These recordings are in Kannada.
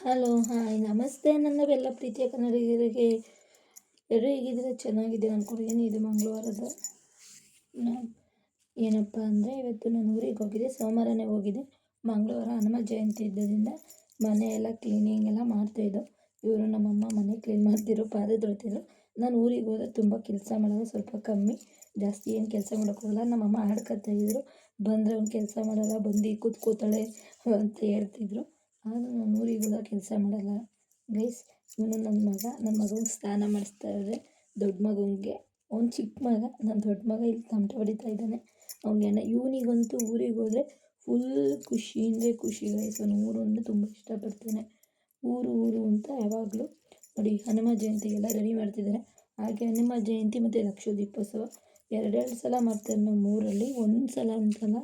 ಹಲೋ, ಹಾಯ್, ನಮಸ್ತೆ. ನನ್ನವೆಲ್ಲ ಪ್ರೀತಿಯ ಕನ್ನಡಿಗರಿಗೆ ಎಲ್ಲರೂ ಹೇಗಿದ್ದೀರಾ? ಚೆನ್ನಾಗಿದೆ ಅಂದ್ಕೊಂಡಿದ್ದೀನಿ ಇದು ಮಂಗಳವಾರದ? ಏನಪ್ಪ ಅಂದರೆ, ಇವತ್ತು ನಾನು ಊರಿಗೆ ಹೋಗಿದ್ದೆ. ಸೋಮವಾರನೇ ಹೋಗಿದ್ದೆ. ಮಂಗಳವಾರ ಹನುಮ ಜಯಂತಿ ಇದ್ದರಿಂದ ಮನೆಯೆಲ್ಲ ಕ್ಲೀನಿಂಗ್ ಎಲ್ಲ ಮಾಡ್ತಾಯಿದ್ದೋ ಇವರು ನಮ್ಮಮ್ಮ ಮನೆ ಕ್ಲೀನ್ ಮಾಡ್ತಿರೋ ಪಾದ ತೊಳಿತಿದ್ರು ನಾನು ಊರಿಗೆ ಹೋದ್ರೆ ತುಂಬ ಕೆಲಸ ಮಾಡೋದು ಸ್ವಲ್ಪ ಕಮ್ಮಿ. ಜಾಸ್ತಿ ಏನು ಕೆಲಸ ಮಾಡೋಕ್ಕೋಗಲ್ಲ ನಮ್ಮಮ್ಮ ಆಡ್ಕೊತಾಯಿದ್ರು ಬಂದರೆ ಅವ್ನು ಕೆಲಸ ಮಾಡಲ್ಲ, ಬಂದು ಕೂತ್ಕೋತಾಳೆ ಅಂತ ಹೇಳ್ತಿದ್ರು. ಆದರೂ ನಾನು ಊರಿಗೆ ಹೋದಾಗ ಕೆಲಸ ಮಾಡಲ್ಲ. ಗೈಸ್ ಇವನು ನನ್ನ ಮಗ ನನ್ನ ಮಗನಿಗೆ ಸ್ನಾನ ಮಾಡಿಸ್ತಾ ಇದ್ದಾರೆ ದೊಡ್ಡ ಮಗನಿಗೆ ಅವ್ನು ಚಿಕ್ಕ ಮಗ ನನ್ನ ದೊಡ್ಡ ಮಗ ಇಲ್ಲಿ ತಮಟೆ ಹೊಡಿತಾ ಇದ್ದಾನೆ. ಅವ್ನಿಗೆ ಇವನಿಗಂತೂ ಊರಿಗೆ ಹೋದರೆ ಫುಲ್ ಖುಷಿ ಅಂದರೆ ಖುಷಿ ಗೈಸ್. ಅವನು ಊರು ಅಂದರೆ ತುಂಬ ಇಷ್ಟಪಡ್ತಾನೆ. ಊರು ಊರು ಅಂತ ಯಾವಾಗಲೂ. ನೋಡಿ, ಹನುಮ ಜಯಂತಿಗೆಲ್ಲ ರೆಡಿ ಮಾಡ್ತಿದ್ದಾರೆ ಹಾಗೆ ಹನುಮ ಜಯಂತಿ ಮತ್ತು ಲಕ್ಷ ದೀಪೋತ್ಸವ ಎರಡೆರಡು ಸಲ ಮಾಡ್ತಾರೆ ನಮ್ಮ ಊರಲ್ಲಿ. ಒಂದು ಸಲ ಅಂತಲ್ಲ,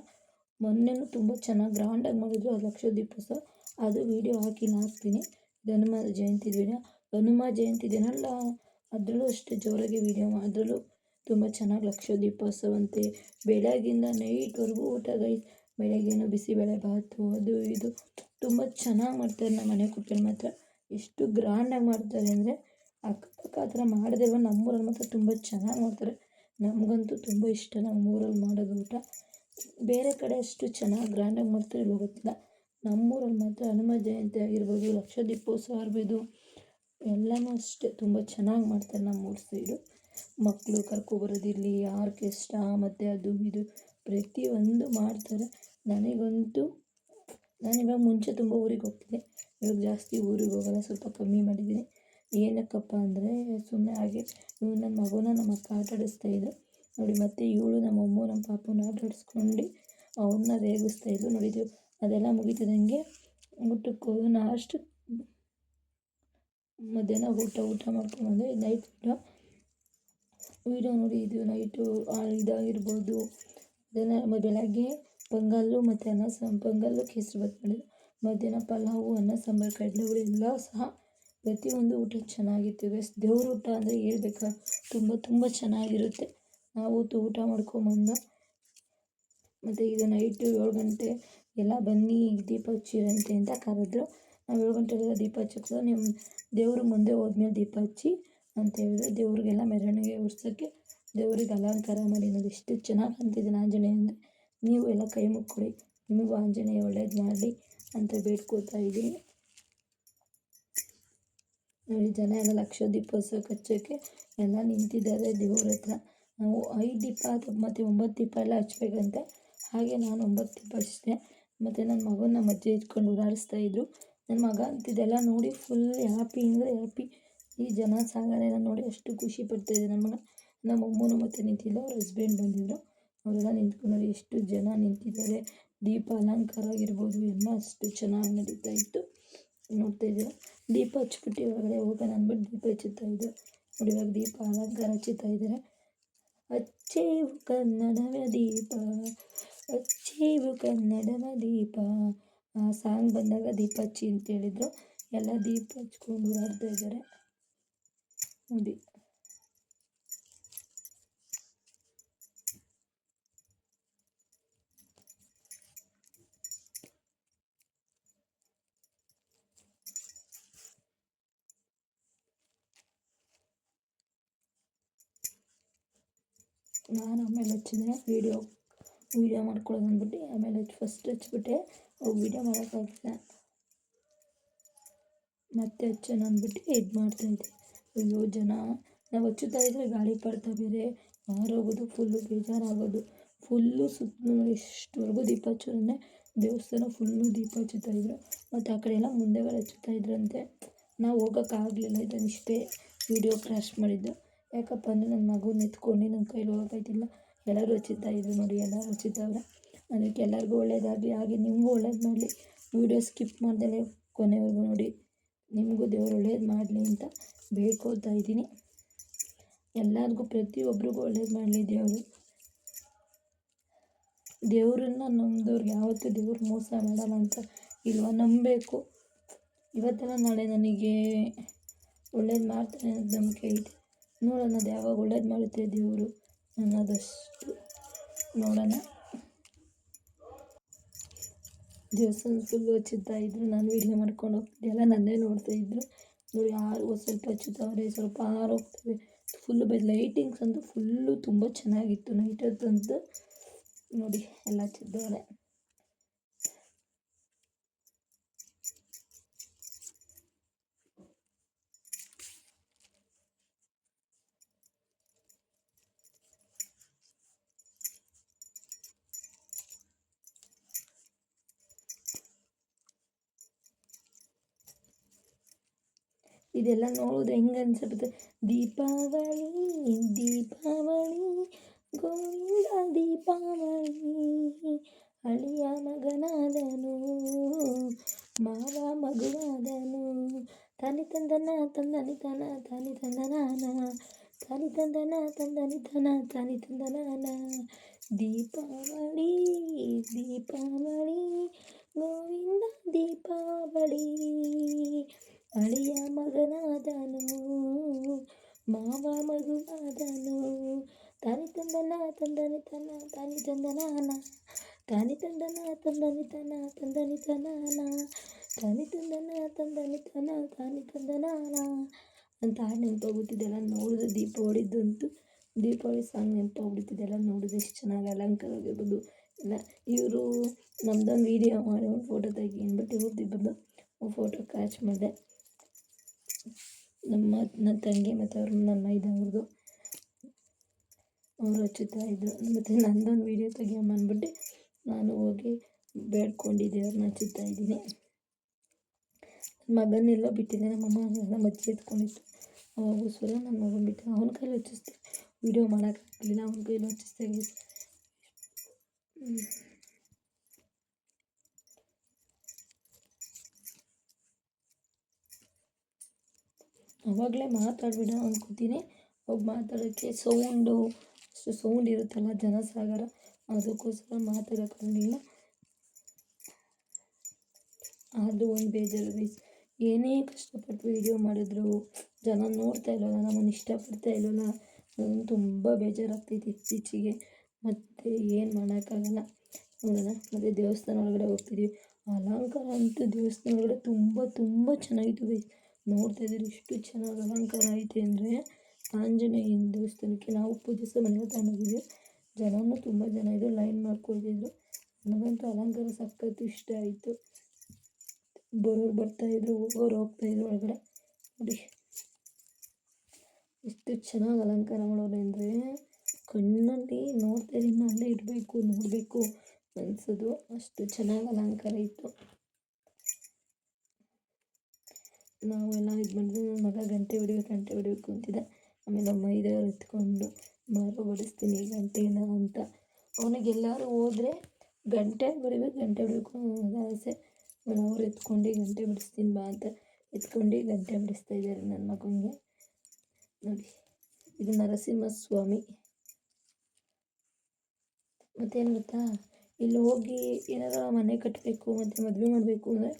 ಮೊನ್ನೆನೂ ತುಂಬ ಚೆನ್ನಾಗಿ ಗ್ರ್ಯಾಂಡಾಗಿ ಮಾಡಿದ್ರು ಅದು ಲಕ್ಷ ದೀಪೋತ್ಸವ ಅದು ವೀಡಿಯೋ ಹಾಕಿ ಹಾಕ್ತೀನಿ ಧನುಮ ಹನುಮ ಜಯಂತಿ ದಿನ. ಹನುಮ ಜಯಂತಿ ದಿನ ಎಲ್ಲ ಅದರಲ್ಲೂ ಅಷ್ಟೇ ಜೋರಾಗಿ ವೀಡಿಯೋ ಅದರಲ್ಲೂ ತುಂಬ ಚೆನ್ನಾಗಿ ಲಕ್ಷ ದೀಪೋತ್ಸವ ಅಂತೆ ಬೆಳಗಿಂದ ನೈಟ್ವರೆಗೂ ಊಟ ಗೈಸ್ ಬೆಳಗ್ಗೆನೂ ಬಿಸಿಬೇಳೆ ಬಾತು ಅದು ಇದು. ತುಂಬ ಚೆನ್ನಾಗಿ ಮಾಡ್ತಾರೆ ನಮ್ಮ ಮನೆ ಕುಟ್ಟಲ್ಲಿ ಮಾತ್ರ ಎಷ್ಟು ಗ್ರ್ಯಾಂಡಾಗಿ ಮಾಡ್ತಾರೆ ಅಂದರೆ ಅಕ್ಕಪಕ್ಕ ಆ ಥರ ಮಾಡದೇ ಇರೋ ನಮ್ಮೂರಲ್ಲಿ ಮಾತ್ರ ತುಂಬ ಚೆನ್ನಾಗಿ ಮಾಡ್ತಾರೆ. ನಮಗಂತೂ ತುಂಬ ಇಷ್ಟ ನಮ್ಮೂರಲ್ಲಿ ಮಾಡೋದು ಊಟ. ಬೇರೆ ಕಡೆ ಅಷ್ಟು ಚೆನ್ನಾಗಿ ಗ್ರ್ಯಾಂಡಾಗಿ ಮಾಡ್ತಾರೆ ಗೊತ್ತಿಲ್ಲ. ನಮ್ಮೂರಲ್ಲಿ ಮಾತ್ರ ಹನುಮ ಜಯಂತಿ ಆಗಿರ್ಬೋದು ಲಕ್ಷ ದೀಪೋತ್ಸವ ಇರ್ಬೋದು ಎಲ್ಲನೂ ಅಷ್ಟೇ. ತುಂಬ ಚೆನ್ನಾಗಿ ಮಾಡ್ತಾರೆ ನಮ್ಮೂರ ಸೈಡು ಮಕ್ಕಳು ಕರ್ಕೊಬರೋದಿರಲಿ ಆರ್ಕೆಸ್ಟ್ರಾ ಮತ್ತು ಅದು ಇದು ಪ್ರತಿಯೊಂದು ಮಾಡ್ತಾರೆ. ನನಗಂತೂ, ನಾನು ಇವಾಗ ಮುಂಚೆ ತುಂಬ ಊರಿಗೆ ಹೋಗ್ತಿದ್ದೆ. ಇವಾಗ ಜಾಸ್ತಿ ಊರಿಗೆ ಹೋಗೋಲ್ಲ, ಸ್ವಲ್ಪ ಕಮ್ಮಿ ಮಾಡಿದ್ದೀನಿ. ಏನಕ್ಕಪ್ಪ ಅಂದರೆ ಸುಮ್ಮನೆ ಹಾಗೆ ಇವು ನನ್ನ ಮಗುನ ನಮ್ಮ ಅಕ್ಕ ಆಟ ಆಡಿಸ್ತಾಯಿದ್ರು ನೋಡಿ ಮತ್ತು ಇವಳು ನಮ್ಮ ಅಮ್ಮ, ನಮ್ಮ ಪಾಪನ ಆಟ ಆಡಿಸ್ಕೊಂಡು ರೇಗಿಸ್ತಾ ಇದ್ದು ನೋಡಿದ್ದು ಅದೆಲ್ಲ ಮುಗಿತಿದ್ದಂಗೆ ಊಟಕ್ಕೆ ಹೋಗಿ ಲಾಸ್ಟ್ ಮಧ್ಯಾಹ್ನ ಊಟ ಊಟ ಮಾಡ್ಕೊಂಡು ಬಂದೆ. ನೈಟ್ ಊಟ. ವೀಡಿಯೋ ನೋಡಿ, ಇದು ನೈಟು ಇದಾಗಿರ್ಬೋದು. ಅದನ್ನು ಬೆಳಗ್ಗೆ ಪೊಂಗಲ್ಲು ಮತ್ತು ಅನ್ನ ಸಾಂಬ ಪೊಂಗಲ್ಲು ಕೇಸರಿಬಾತ್ ಮಾಡಿದ್ರು ಮಧ್ಯಾಹ್ನ ಪಲಾವು, ಅನ್ನ ಸಾಂಬಾರು, ಕಡಲೆಬೇಳೆ ಎಲ್ಲ ಸಹ ಪ್ರತಿಯೊಂದು ಊಟ ಚೆನ್ನಾಗಿತ್ತು. ಬೆಸ್ ದೇವ್ರ ಊಟ ಅಂದರೆ ಹೇಳ್ಬೇಕಾ, ತುಂಬ ತುಂಬ ಚೆನ್ನಾಗಿರುತ್ತೆ. ನಾವು ಊಟ ಮಾಡ್ಕೊಂಬಂದು ಮತ್ತು ಇದು ನೈಟು ಏಳು ಗಂಟೆ ಎಲ್ಲ ಬನ್ನಿ ದೀಪ ಹಚ್ಚಿರಂತೆ ಅಂತ ಕರೆದ್ರು. ನಾವು ಏಳು ಗಂಟೆಗೆಲ್ಲ ದೀಪ ಹಚ್ಚಕ್ಕೆ ನಿಮ್ಮ ದೇವ್ರ ಮುಂದೆ ಹೋದ್ಮೇಲೆ ದೀಪ ಹಚ್ಚಿ ಅಂತ ಹೇಳಿದ್ರು. ದೇವ್ರಿಗೆಲ್ಲ ಮೆರವಣಿಗೆ ಉಡ್ಸೋಕ್ಕೆ ದೇವ್ರಿಗೆ ಅಲಂಕಾರ ಮಾಡಿ ನೋಡಿ. ಎಷ್ಟು ಚೆನ್ನಾಗಿ ಅಂತಿದ್ದೀನಿ ಆಂಜನೇಯ ಅಂದರೆ. ನೀವು ಎಲ್ಲ ಕೈ ಮುಕ್ಕೊಡಿ. ನಿಮಗೂ ಆಂಜನೇಯ ಒಳ್ಳೇದು ಮಾಡಲಿ ಅಂತ ಬೇಡ್ಕೋತಾ ಇದ್ದೀನಿ. ನೋಡಿ, ಜನ ಎಲ್ಲ ಲಕ್ಷ ದೀಪೋತ್ಸವ ಹಚ್ಚೋಕ್ಕೆ ಎಲ್ಲ ನಿಂತಿದ್ದಾರೆ ದೇವ್ರ ಹತ್ರ. ನಾವು ಐದು ದೀಪ ಮತ್ತು ಒಂಬತ್ತು ದೀಪ ಎಲ್ಲ ಹಚ್ಬೇಕಂತೆ. ಹಾಗೆ ನಾನು ಒಂಬತ್ತು ದೀಪ ಹಚ್ಚಿದೆ ಮತ್ತು ನನ್ನ ಮಗನ ನಮ್ಮ ಅಜ್ಜಿ ಇಟ್ಕೊಂಡು ಓಡಾಡಿಸ್ತಾ ಇದ್ದರು ನನ್ನ ಮಗ ಅಂತಿದ್ದೆಲ್ಲ ನೋಡಿ ಫುಲ್ ಹ್ಯಾಪಿ ಅಂದರೆ ಹ್ಯಾಪಿ ಈ ಜನ ಸಾಗಣೆನ ನೋಡಿ ಅಷ್ಟು ಖುಷಿ ಪಡ್ತಾಯಿದ್ದೆ ನನ್ನ ಮಗ ನಮ್ಮ ಅಮ್ಮನೂ ಮತ್ತೆ ನಿಂತಿಲ್ಲ ಅವ್ರ ಹಸ್ಬೆಂಡ್ ಬಂದಿದ್ದರು ಅವರೆಲ್ಲ ನಿಂತ್ಕೊಂಡು ಎಷ್ಟು ಜನ ನಿಂತಿದ್ದಾರೆ. ದೀಪ ಅಲಂಕಾರ ಆಗಿರ್ಬೋದು, ಎಲ್ಲ ಅಷ್ಟು ಚೆನ್ನಾಗಿ ನಡೀತಾ ಇತ್ತು. ನೋಡ್ತಾ ಇದ್ದೀರ? ದೀಪ ಹಚ್ಬಿಟ್ಟು ಹೊರಗಡೆ ಹೋಗೋಣ ಅಂದ್ಬಿಟ್ಟು ದೀಪ ಹಚ್ಚುತ್ತಾ ಇದ್ದರು ನೋಡಿ ಇವಾಗ ದೀಪ ಅಲಂಕಾರ ಹಚ್ಚುತ್ತಾ ಇದ್ದಾರೆ. ಹಚ್ಚೇವು ಕನ್ನಡವೇ ದೀಪ. ಹಚ್ಚೇವು ಕನ್ನಡವ ದೀಪ. ಆ ಸಾಂಗ್ ಬಂದಾಗ ದೀಪ ಹಚ್ಚಿ ಅಂತ ಹೇಳಿದ್ರು ಎಲ್ಲ ದೀಪ ಹಚ್ಕೊಂಡು ಓಡಾಡ್ತಾ ಇದ್ದಾರೆ. ನೋಡಿ. ನಾನು ಆಮೇಲೆ ಹಚ್ಚಿದ್ರೆ ವೀಡಿಯೋ ವೀಡಿಯೋ ಮಾಡ್ಕೊಳ್ಳೋದು ಅಂದ್ಬಿಟ್ಟು, ಆಮೇಲೆ ಫಸ್ಟ್ ಹಚ್ಬಿಟ್ಟೆ, ಅವಾಗ ವೀಡಿಯೋ ಮಾಡೋಕ್ಕಾಗಿಲ್ಲ ಮತ್ತೆ ಹಚ್ಚೋಣ ಅಂದ್ಬಿಟ್ಟು ಇದು ಮಾಡ್ತಾಯಿದ್ದೆ ಅಯ್ಯೋ ಜನ, ನಾವು ಹಚ್ಚುತ್ತಾ ಇದ್ದರೆ ಪಡ್ತಾ ಬೇರೆ ಆರೋಗೋದು ಫುಲ್ಲು ಬೇಜಾರಾಗೋದು. ಫುಲ್ಲು ಸುತ್ತ ಎಷ್ಟುವರೆಗೂ ದೀಪ ಹಚ್ಚೋದನ್ನೇ ದೇವಸ್ಥಾನ ಫುಲ್ಲು ದೀಪ ಹಚ್ಚುತ್ತಾಯಿದ್ರು ಮತ್ತು ಆ ಕಡೆ ಎಲ್ಲ ಮುಂದೆಗಳು ಹಚ್ಚುತ್ತಾ ಇದ್ರಂತೆ. ನಾವು ಹೋಗೋಕ್ಕಾಗಲಿಲ್ಲ ಇದನ್ನಿಷ್ಟೇ ವೀಡಿಯೋ ಕ್ರಾಶ್ ಮಾಡಿದ್ದು. ಯಾಕಪ್ಪ ಅಂದರೆ ನನ್ನ ಮಗುನ ಎತ್ಕೊಂಡು ನನ್ನ ಕೈಲಿ ಹೋಗೋಕ್ಕಾಯ್ತಿಲ್ಲ ಎಲ್ಲರೂ ಹಚ್ಚುತ್ತಾ ಇದ್ರು ನೋಡಿ, ಎಲ್ಲರೂ ರುಚಿತವ್ರೆ ಅದಕ್ಕೆ ಎಲ್ಲರಿಗೂ ಒಳ್ಳೇದಾಗಲಿ. ಹಾಗೆ ನಿಮಗೂ ಒಳ್ಳೇದು ಮಾಡಲಿ. ವೀಡಿಯೋ ಸ್ಕಿಪ್ ಮಾಡ್ದಲೇ ಕೊನೆವರೆಗೂ ನೋಡಿ. ನಿಮಗೂ ದೇವರು ಒಳ್ಳೇದು ಮಾಡಲಿ ಅಂತ ಬೇಡ್ಕೊಳ್ತಾ ಇದ್ದೀನಿ. ಎಲ್ಲರಿಗೂ ಪ್ರತಿಯೊಬ್ಬರಿಗೂ ಒಳ್ಳೇದು ಮಾಡಲಿ ದೇವರು. ದೇವರನ್ನ ನಂಬಿದವ್ರಿಗೆ ಯಾವತ್ತೂ ದೇವ್ರು ಮೋಸ ಮಾಡಲ್ಲ ಅಂತ ಇಲ್ವ? ನಂಬಬೇಕು. ಇವತ್ತಲ್ಲ ನಾಳೆ ನನಗೆ ಒಳ್ಳೇದು ಮಾಡ್ತಾನೆ ಅಂತ ನಂಬಿಕೆ ಐತೆ. ನೋಡೋಣ ಅದು ಯಾವಾಗ ಒಳ್ಳೇದು ಮಾಡುತ್ತೆ ದೇವರು. ಅನ್ನೋದಷ್ಟು ನೋಡೋಣ. ದೇವಸ್ಥಾನ ಫುಲ್ಲು ಹಚ್ಚುತ್ತಾ ಇದ್ರು, ನಾನು ವೀಡಿಯೋ ಮಾಡ್ಕೊಂಡು ಹೋಗ್ತಿದ್ದೆ. ಎಲ್ಲ ನನ್ನೇ ನೋಡ್ತಾ ಇದ್ರು. ನೋಡಿ, ಯಾರು ಸ್ವಲ್ಪ ಹಚ್ಚುತ್ತವ್ರೆ ಸ್ವಲ್ಪ ಆರೋಗ್ತವೆ ಫುಲ್ಲು ಬೈ ಲೈಟಿಂಗ್ಸ್ ಅಂತೂ ಫುಲ್ಲು ತುಂಬ ಚೆನ್ನಾಗಿತ್ತು. ನೈಟ್ ಹೊತ್ತಂತೂ ನೋಡಿ, ಎಲ್ಲ ಹಚ್ಚಿದ್ದವ್ರೆ ಇದೆಲ್ಲ ನೋಡಿದ್ರೆ ಹೆಂಗೆ ಅನ್ಸುತ್ತೆ ದೀಪಾವಳಿ ದೀಪಾವಳಿ ಗೋವಿಂದ ದೀಪಾವಳಿ ಅಳಿಯ ಮಗನಾದನು ಮಾವ ಮಗುವಾದನು ತಾನಿ ತಂದನ ತಂದನಿ ತನ ತಾನಿ ತಂದನಾನ ತಾನಿ ತಂದನ ತಂದನಿ ತನ ತಾನಿ ತಂದನಾನ ದೀಪಾವಳಿ ದೀಪಾವಳಿ ಗೋವಿಂದ ದೀಪಾವಳಿ ಅಳಿಯ ಮಗನಾದನು, ಮಾವ ಮಗುವಾದನು ತಾನಿ ತಂದನ, ತಂದನಿ ತನ ತಾನಿ ತಂದನಾನ. ತಾನಿ ತಂದನ, ತಂದನಿ ತನ ತಂದನಿ ತನಾನ ತಾನಿ ತಂದನ, ತಂದನಿ ತನ ತಾನಿ ತಂದನಾನ. ಅಂತ ಹಾಡು ನೆನಪಾಗುತ್ತಿದ್ದೆಲ್ಲ ನೋಡಿದ್ರೆ ದೀಪಾವಳಿದಂತೂ ದೀಪಾವಳಿ ಸಾಂಗ್ ನೆನಪಾಗ್ಬಿಡ್ತಿದ್ದೆಲ್ಲ ನೋಡಿದ್ರೆ ಎಷ್ಟು ಚೆನ್ನಾಗಿ ಅಲಂಕಾರ ಆಗಿರ್ಬೋದು ಎಲ್ಲ ಇವರು ನಮ್ದೊಂದು ವೀಡಿಯೋ ಮಾಡಿ ಒಂದು ಫೋಟೋ ತೆಗಿ ಅಂದ್ಬಿಟ್ಟು ಇವ್ರದ್ದು ಬಂದು ಫೋಟೋ ಕ್ಯಾಚ್ ಮಾಡಿದೆ. ನಮ್ಮ, ನನ್ನ ತಂಗಿ ಮತ್ತು ಅವ್ರ ನನ್ನ ಇದ್ದವ್ರದ್ದು ಅವರು ಹಚ್ಚುತ್ತಾ ಇದ್ದರು ಮತ್ತು ನಂದೊಂದು ವಿಡಿಯೋ ತೆಗಿಯಮ್ಮ ಅಂದ್ಬಿಟ್ಟು ನಾನು ಹೋಗಿ ಬೇಡ್ಕೊಂಡಿದ್ದೆ ಅವ್ರನ್ನ ಹಚ್ಚುತ್ತಾ ಇದ್ದೀನಿ. ಮಗನೆಲ್ಲ ಬಿಟ್ಟಿದ್ದೆ ನಮ್ಮಮ್ಮ ನಮ್ಮ ಅಜ್ಜಿ ಎತ್ಕೊಂಡಿತ್ತು. ಅವಾಗೋಸ್ಕರ ನನ್ನ ಮಗನ ಬಿಟ್ಟು ಅವನ ಕೈಲಿ ಹಚ್ಚಿಸ್ದೆ. ವೀಡಿಯೋ ಮಾಡೋಕ್ಕಾಗಲಿಲ್ಲ ಅವನ ಕೈಲಿ ಹಚ್ಚಿಸ್ದೆ. ಆವಾಗಲೇ ಮಾತಾಡ್ಬಿಡ ಅಂದ್ಕೊತೀನಿ ಅವಾಗ ಮಾತಾಡೋಕ್ಕೆ ಸೌಂಡು, ಅಷ್ಟು ಸೌಂಡ್ ಇರುತ್ತಲ್ಲ ಜನಸಾಗರ, ಅದಕ್ಕೋಸ್ಕರ ಮಾತಾಡೋಕ್ಕಾಗಲಿಲ್ಲ ಆದರೂ ಒಂದು ಬೇಜಾರು ಗೈಸ್ ಏನೇ ಕಷ್ಟಪಟ್ಟು ವೀಡಿಯೋ ಮಾಡಿದ್ರು, ಜನ ನೋಡ್ತಾ ಇಲ್ಲವಲ್ಲ ನಮ್ಮನ್ನು ಇಷ್ಟಪಡ್ತಾ ಇಲ್ಲವಲ್ಲ ಅದೊಂದು ತುಂಬ ಬೇಜಾರಾಗ್ತೈತಿ ಇತ್ತೀಚೆಗೆ. ಮತ್ತು ಏನು ಮಾಡೋಕ್ಕಾಗಲ್ಲ. ನೋಡೋಣ, ಮತ್ತು ದೇವಸ್ಥಾನ ಒಳಗಡೆ ಹೋಗ್ತಿದ್ವಿ. ಅಲಂಕಾರ ಅಂತೂ ದೇವಸ್ಥಾನ ಒಳಗಡೆ ತುಂಬ ತುಂಬ ಚೆನ್ನಾಗಿತ್ತು ಗೈಸ್ ನೋಡ್ತಾ ಇದ್ದೀರಿ ಎಷ್ಟು ಚೆನ್ನಾಗಿ ಅಲಂಕಾರ ಐತೆ ಅಂದರೆ ಆಂಜನೇಯನ ದೇವಸ್ಥಾನಕ್ಕೆ ನಾವು ಪೂಜಿಸೋ ಮನೆಗೆ ತಗೊಂಡೋಗಿದ್ವಿ ಜನನೂ ತುಂಬ ಜನ ಇದ್ದರು ಲೈನ್ ಮಾಡ್ಕೊಳ್ತಿದ್ರು. ನನಗಂತೂ ಅಲಂಕಾರ ಸಖತ್ತು ಇಷ್ಟ ಆಯಿತು. ಬರೋರು ಬರ್ತಾಯಿದ್ರು ಹೋಗೋರು ಹೋಗ್ತಾಯಿದ್ರು ಒಳಗಡೆ. ನೋಡಿ, ಎಷ್ಟು ಚೆನ್ನಾಗಿ ಅಲಂಕಾರ ಮಾಡೋರು ಅಂದರೆ ಕಣ್ಣಲ್ಲಿ ನೋಡ್ತಾ ಇದ್ದೀನಿ ಅಲ್ಲೇ ಇರಬೇಕು, ನೋಡಬೇಕು ಅನಿಸೋದು. ಅಷ್ಟು ಚೆನ್ನಾಗಿ ಅಲಂಕಾರ ಇತ್ತು. ನಾವೆಲ್ಲ ಇದು ಮಾಡಿದ್ವಿ ನನ್ನ ಮಗ ಗಂಟೆ ಹೊಡಿಬೇಕು ಗಂಟೆ ಹೊಡಿಬೇಕು ಅಂತಿದ್ದ ಆಮೇಲೆ ನಮ್ಮ ಮೈದವ್ರು ಎತ್ಕೊಂಡು ಮಾರು ಬಡಿಸ್ತೀನಿ ಗಂಟೆನ ಅಂತ. ಅವನಿಗೆ ಎಲ್ಲರೂ ಹೋದ್ರೆ ಗಂಟೆ ಹೊಡಿಬೇಕು ಗಂಟೆ ಹೊಡಿಬೇಕು ಅನ್ನೋದು ಆಸೆ. ಅವ್ರು ಎತ್ಕೊಂಡು ಗಂಟೆ ಬಿಡಿಸ್ತೀನಿ ಬಾ ಅಂತ ಎತ್ಕೊಂಡು ಗಂಟೆ ಬಿಡಿಸ್ತಾ ಇದ್ದಾರೆ ನನ್ನ ಮಗನಿಗೆ ನೋಡಿ, ಇದು ನರಸಿಂಹಸ್ವಾಮಿ. ಮತ್ತೇನು ಗೊತ್ತಾ? ಇಲ್ಲಿ ಹೋಗಿ ಏನಾರ ಮನೆ ಕಟ್ಟಬೇಕು ಮತ್ತು ಮದುವೆ ಮಾಡಬೇಕು ಅಂದರೆ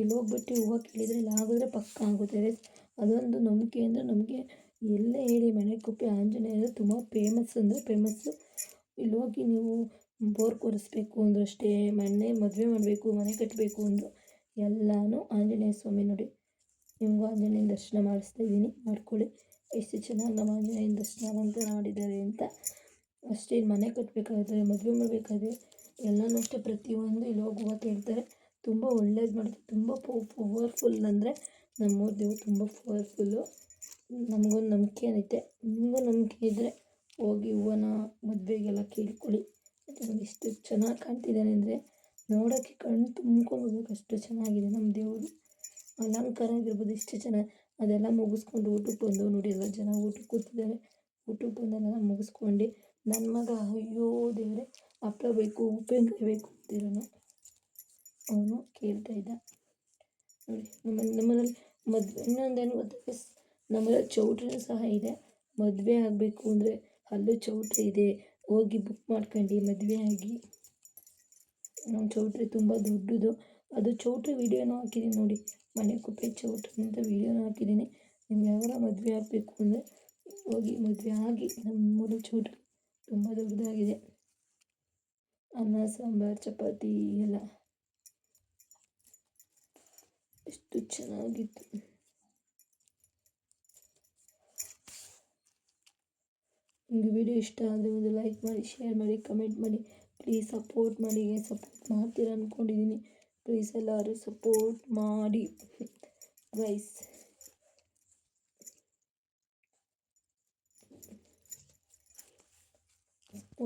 ಇಲ್ಲಿ ಹೋಗ್ಬಿಟ್ಟು ಹೂವು ಕೇಳಿದರೆ ಇಲ್ಲಿ ಆಗಿದ್ರೆ ಪಕ್ಕ ಆಗುತ್ತೆ. ಅದೊಂದು ನಂಬಿಕೆ ಅಂದರೆ ನಮಗೆ ಎಲ್ಲೇ ಹೇಳಿ ಮನೆಕುಪ್ಪೆ ಆಂಜನೇಯ ತುಂಬ ಫೇಮಸ್ ಅಂದರೆ ಫೇಮಸ್ಸು ಇಲ್ಲಿ ಹೋಗಿ ನೀವು ಬೋರ್ ಕೊರೆಸ್ಬೇಕು ಅಂದರೂ ಅಷ್ಟೇ, ಮನೆ ಮದುವೆ ಮಾಡಬೇಕು, ಮನೆ ಕಟ್ಟಬೇಕು ಅಂದರು ಎಲ್ಲನೂ ಆಂಜನೇಯ ಸ್ವಾಮಿ ನೋಡಿ. ನಿಮಗೂ ಆಂಜನೇಯನ ದರ್ಶನ ಮಾಡಿಸ್ತಾ ಇದ್ದೀನಿ, ಮಾಡ್ಕೊಳ್ಳಿ. ಎಷ್ಟು ಚೆನ್ನಾಗಿ ನಮ್ಮ ಆಂಜನೇಯನ ದರ್ಶನ ಅಲಂಕಾರ ಮಾಡಿದ್ದಾರೆ ಅಂತ. ಅಷ್ಟೇ ಮನೆ ಕಟ್ಟಬೇಕಾದ್ರೆ ಮದುವೆ ಮಾಡಬೇಕಾದ್ರೆ ಎಲ್ಲನೂ ಅಷ್ಟೇ ಪ್ರತಿಯೊಂದು ಇಲ್ಲಿ ಹೋಗುವ ಕೇಳ್ತಾರೆ. ತುಂಬ ಒಳ್ಳೇದು ಮಾಡುತ್ತೆ ತುಂಬ ಪವರ್ಫುಲ್ ಅಂದರೆ ನಮ್ಮೂರ ದೇವ್ರು ತುಂಬ ಪವರ್ಫುಲ್ಲು ನಮಗೊಂದು ನಂಬಿಕೆ ಐತೆ ನಿಮಗೂ ನಂಬಿಕೆ ಇದ್ದರೆ ಹೋಗಿ ಹೂವನ ಮದುವೆಗೆಲ್ಲ ಕೇಳ್ಕೊಳ್ಳಿ. ಎಷ್ಟು ಚೆನ್ನಾಗಿ ಕಾಣ್ತಿದ್ದಾನೆ ಅಂದರೆ ನೋಡೋಕ್ಕೆ ಕಣ್ಣು ತುಂಬ್ಕೊಂಡ್ಬಿಡ್ಬೇಕು ಅಷ್ಟು ಚೆನ್ನಾಗಿದೆ ನಮ್ಮ ದೇವರು. ಅಲಂಕಾರ ಆಗಿರ್ಬೋದು ಎಷ್ಟು ಚೆನ್ನಾಗಿ. ಅದೆಲ್ಲ ಮುಗಿಸ್ಕೊಂಡು ಊಟಕ್ಕೆ ಬಂದು ನೋಡಿ ಎಲ್ಲ ಜನ ಊಟಕ್ಕೆ ಕೂತಿದ್ದಾರೆ. ಊಟಕ್ಕೆ ಬಂದಲ್ಲೆಲ್ಲ ಮುಗಿಸ್ಕೊಂಡು ನನ್ನ ಮಗ ಅಯ್ಯೋ ದೇವರೇ, ಹಪ್ಳ ಬೇಕು, ಉಪ್ಪಿನಕಾಯಿ ಬೇಕು ಅಂತಿರೋನು ಅವನು ಕೇಳ್ತಾ ಇದ್ದ. ನೋಡಿ, ನಮ್ಮ, ನಮ್ಮಲ್ಲಿ ಮದುವೆ ಇನ್ನೊಂದೇನು ಗೊತ್ತಾ ನಮ್ಮಲ್ಲಿ ಚೌಟ್ರಿನೂ ಸಹ ಇದೆ. ಮದುವೆ ಆಗಬೇಕು ಅಂದರೆ ಅಲ್ಲೂ ಚೌಟ್ರಿ ಇದೆ. ಹೋಗಿ ಬುಕ್ ಮಾಡ್ಕೊಂಡು, ಮದುವೆ ಆಗಿ. ನಮ್ಮ ಚೌಟ್ರಿ ತುಂಬ ದೊಡ್ಡದು. ಅದು ಚೌಟ್ರಿ ವೀಡಿಯೋನೂ ಹಾಕಿದ್ದೀನಿ ನೋಡಿ. ಮನೆ ಕುಪ್ಪೆ ಚೌಟ್ರಿ ಅಂತ ವೀಡಿಯೋನೂ ಹಾಕಿದ್ದೀನಿ ನಿಮ್ಗೆ ಯಾವಾಗ ಮದುವೆ ಆಗಬೇಕು ಅಂದರೆ ಹೋಗಿ ಮದುವೆ ಆಗಿ ನಮ್ಮೂರಲ್ಲಿ ಚೌಟ್ರಿ ತುಂಬ ದೊಡ್ಡದಾಗಿದೆ. ಅನ್ನ, ಸಾಂಬಾರು, ಚಪಾತಿ ಎಲ್ಲ. ಎಷ್ಟು ಚೆನ್ನಾಗಿತ್ತು ನಿಮಗೆ ವಿಡಿಯೋ ಇಷ್ಟ ಆದರೆ ಒಂದು ಲೈಕ್ ಮಾಡಿ ಶೇರ್ ಮಾಡಿ ಕಮೆಂಟ್ ಮಾಡಿ ಪ್ಲೀಸ್ ಸಪೋರ್ಟ್ ಮಾಡಿ ಸಪೋರ್ಟ್ ಮಾಡ್ತೀರ ಅಂದ್ಕೊಂಡಿದ್ದೀನಿ ಪ್ಲೀಸ್ ಎಲ್ಲರೂ ಸಪೋರ್ಟ್ ಮಾಡಿ ಗೈಸ್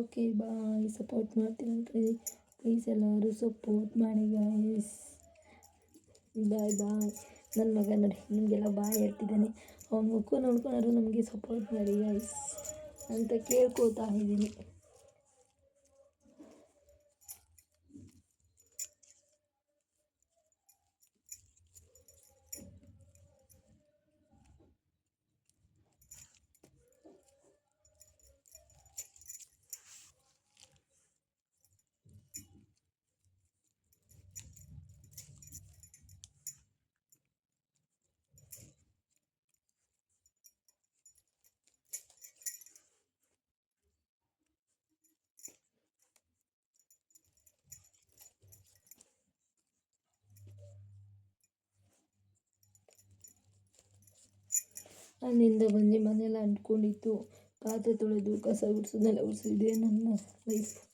ಓಕೆ ಬಾಯ್ ಸಪೋರ್ಟ್ ಮಾಡ್ತೀರ ಅಂದ್ಕೊಂಡಿದ್ದೀನಿ ಪ್ಲೀಸ್ ಎಲ್ಲರೂ ಸಪೋರ್ಟ್ ಮಾಡಿ ಗಾಯ್ಸ್ ಬಾಯ್ ಬಾಯ್ ನನ್ನ ಮಗ ನೋಡಿ, ನಿಮಗೆಲ್ಲ ಬಾಯ್ ಹೇಳ್ತಿದ್ದಾನೆ. ಅವ್ನ ಮುಖ ನೋಡ್ಕೊಂಡ್ರು ನಮಗೆ ಸಪೋರ್ಟ್ ಮಾಡಿ ಗೈಸ್ ಅಂತ ಕೇಳ್ಕೊತಾ ಇದ್ದೀನಿ. ಅಲ್ಲಿಂದ ಬಂದು ಮನೆಯೆಲ್ಲ ಅಂಟ್ಕೊಂಡಿತ್ತು. ಪಾತ್ರೆ ತೊಳೆದು ಕಸ ಗುಡಿಸೋದೆಲ್ಲ ಗುಡಿಸಿದೆ ನನ್ನ ಲೈಫ್